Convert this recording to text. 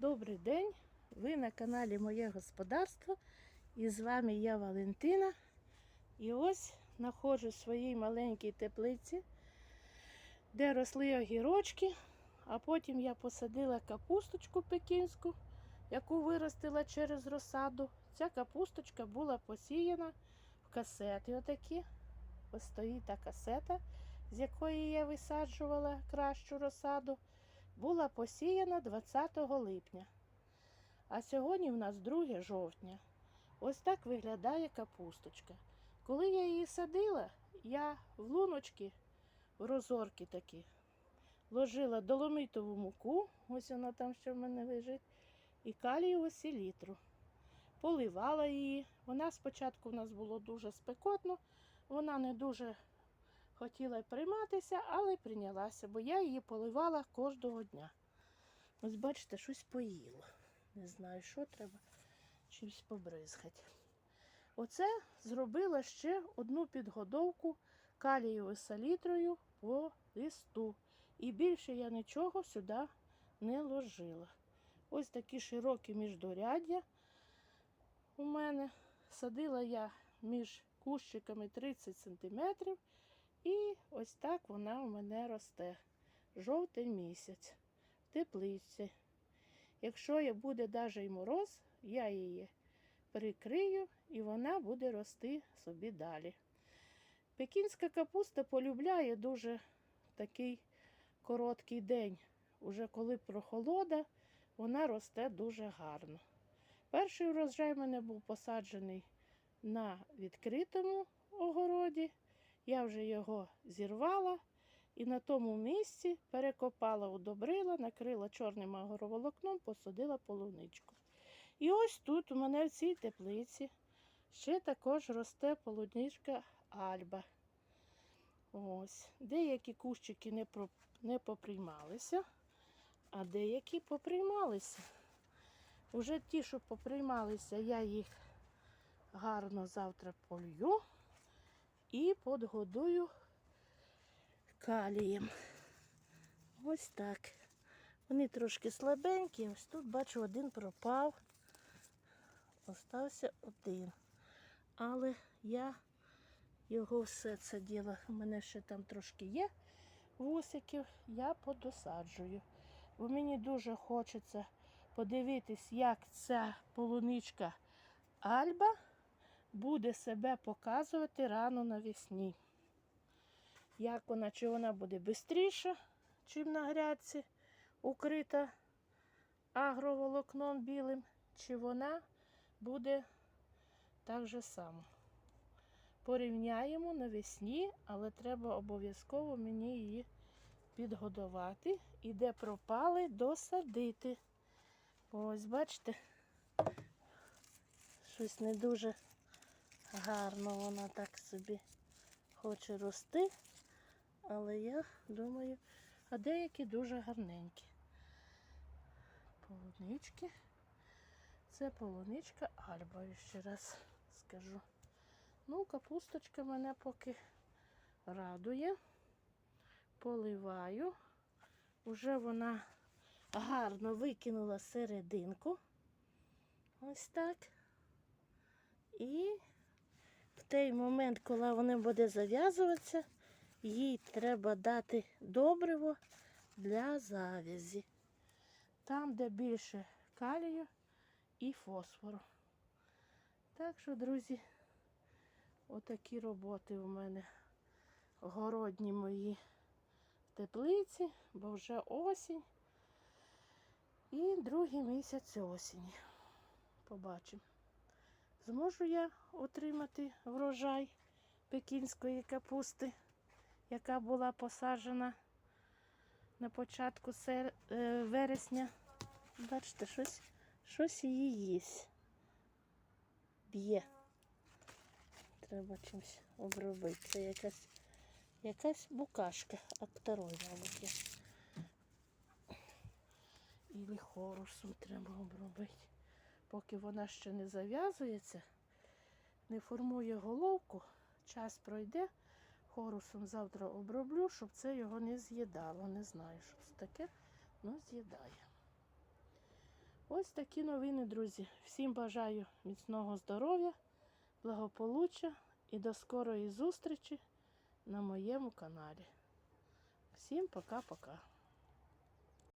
Добрий день! Ви на каналі Моє Господарство. І з вами я Валентина. І ось знаходжу в своїй маленькій теплиці, де росли огірочки, а потім я посадила капусточку пекінську, яку виростила через розсаду. Ця капусточка була посіяна в касети. Отакі. Ось стоїть та касета, з якої я висаджувала кращу розсаду була посіяна 20 липня. А сьогодні в нас 2 жовтня. Ось так виглядає капусточка. Коли я її садила, я в луночки, в розорки такі, ложила доломитову муку, ось вона там ще в мене лежить, і калієву селітру. Поливала її. Вона спочатку в нас було дуже спекотно, вона не дуже хотіла прийматися, але прийнялася, бо я її поливала кожного дня. Ось бачите, щось поїло. Не знаю, що треба чимось побризгати. Оце зробила ще одну підгодовку калієвою салітрою по листу. І більше я нічого сюди не ложила. Ось такі широкі міждоряддя у мене. Садила я між кущиками 30 сантиметрів. І ось так вона у мене росте. Жовтий місяць в теплиці. Якщо буде навіть і мороз, я її прикрию і вона буде рости собі далі. Пекінська капуста полюбляє дуже такий короткий день. Уже коли прохолода, вона росте дуже гарно. Перший урожай в мене був посаджений на відкритому огороді. Я вже його зірвала і на тому місці перекопала, удобрила, накрила чорним агроволокном, посадила полуничку. І ось тут у мене в цій теплиці ще також росте полуничка Альба. Ось. Деякі кущики не, про, не поприймалися, а деякі поприймалися. Уже ті, що поприймалися, я їх гарно завтра полью і подгодую калієм. Ось так. Вони трошки слабенькі, ось тут бачу, один пропав. Остався один. Але я його все це діло, у мене ще там трошки є вусиків, я подосаджую. Бо мені дуже хочеться подивитись, як ця полуничка Альба буде себе показувати рано навесні. Як вона, чи вона буде швидше, чим на грядці, укрита агроволокном білим, чи вона буде так же само. Порівняємо навесні, але треба обов'язково мені її підгодувати і де пропали, досадити. Ось, бачите, щось не дуже гарно вона так собі хоче рости. Але я думаю, а деякі дуже гарненькі. Полунички. Це полуничка Альба, ще раз скажу. Ну, капусточка мене поки радує. Поливаю. Уже вона гарно викинула серединку. Ось так. І той момент, коли вона буде зав'язуватися, їй треба дати добриво для завязі. Там, де більше калію і фосфору. Так що, друзі, отакі роботи у мене городні мої теплиці, бо вже осінь. І другий місяць осені. Побачимо. Зможу я отримати врожай пекінської капусти, яка була посаджена на початку сер... е, вересня. Бачите, щось, щось її їсть. Б'є. Треба чимось обробити. Це якась, якась букашка, акторой. І хорусом треба обробити. Поки вона ще не зав'язується, не формує головку, час пройде, хорусом завтра оброблю, щоб це його не з'їдало. Не знаю, що це таке, але з'їдає. Ось такі новини, друзі. Всім бажаю міцного здоров'я, благополуччя і до скорої зустрічі на моєму каналі. Всім пока-пока.